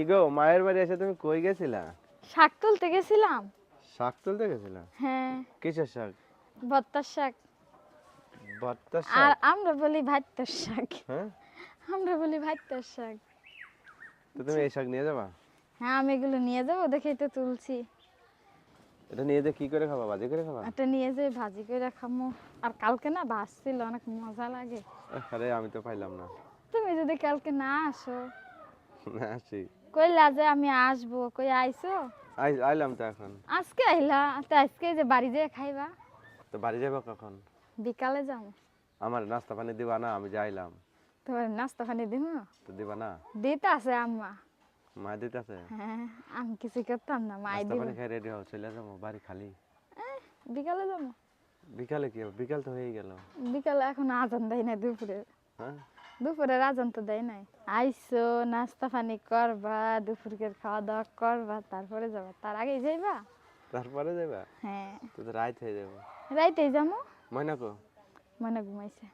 কি গো মায়ের বাড়ি এসে তুমি কই গেছিলা? শাক তুলতে গেছিলাম। শাক তুলতে গেছিলা? হ্যাঁ। কিসের শাক? ভত্তার শাক। ভর্তার শাক? আর আমরা বলি ভাত্তার শাক। হ্যাঁ? আমরা বলি ভাত্তার শাক। তো তুমি এই শাক নিয়ে যাবা? হ্যাঁ আমি এগুলো নিয়ে যাব দেখেই তো তুলছি। এটা নিয়ে যে কি করে খাবা ভাজি করে খাবা? একটা নিয়ে যাই ভাজি করে খামো। আর কালকে না ভাজছিল অনেক মজা লাগে। আরে আমি তো পাইলাম না। তুমি যদি কালকে না আসো। না আসি। কইলা যে আমি আসব কই আইছো? আইলাম তো এখন। আজকে আইলা? তো আজকে যে বাড়ি যেয়ে খাইবা? তো বাড়ি যাবা কখন? বিকালে যাও। আমার নাস্তা পানি দিবা না আমি যাইলাম তোমার নাস্তা পানি দিব? তো দিবা না? দিতে আছে আম্মা। মা দিতেছে? হ্যাঁ আমি কিছু করতাম না নাস্তা দিব। পানি খাই রেডি হও চলে যাব বাড়ি খালি। বিকালে যাব। বিকালে কি বিকাল তো হয়ে গেল। বিকালে এখন আজান দেয় না দুপুরে। হ্যাঁ? দুপুরে রাজন তো দেয় নাই। আইসো নাস্তা পানি করবা দুপুরকে খাওয়া দাওয়া করবা তারপরে যাবা। তার আগে যাইবা? তারপরে যাবা হ্যাঁ। তো তো রাত হয়ে যাবে রাইতেই যাব ময়না কো? মনে ঘুমাইছে।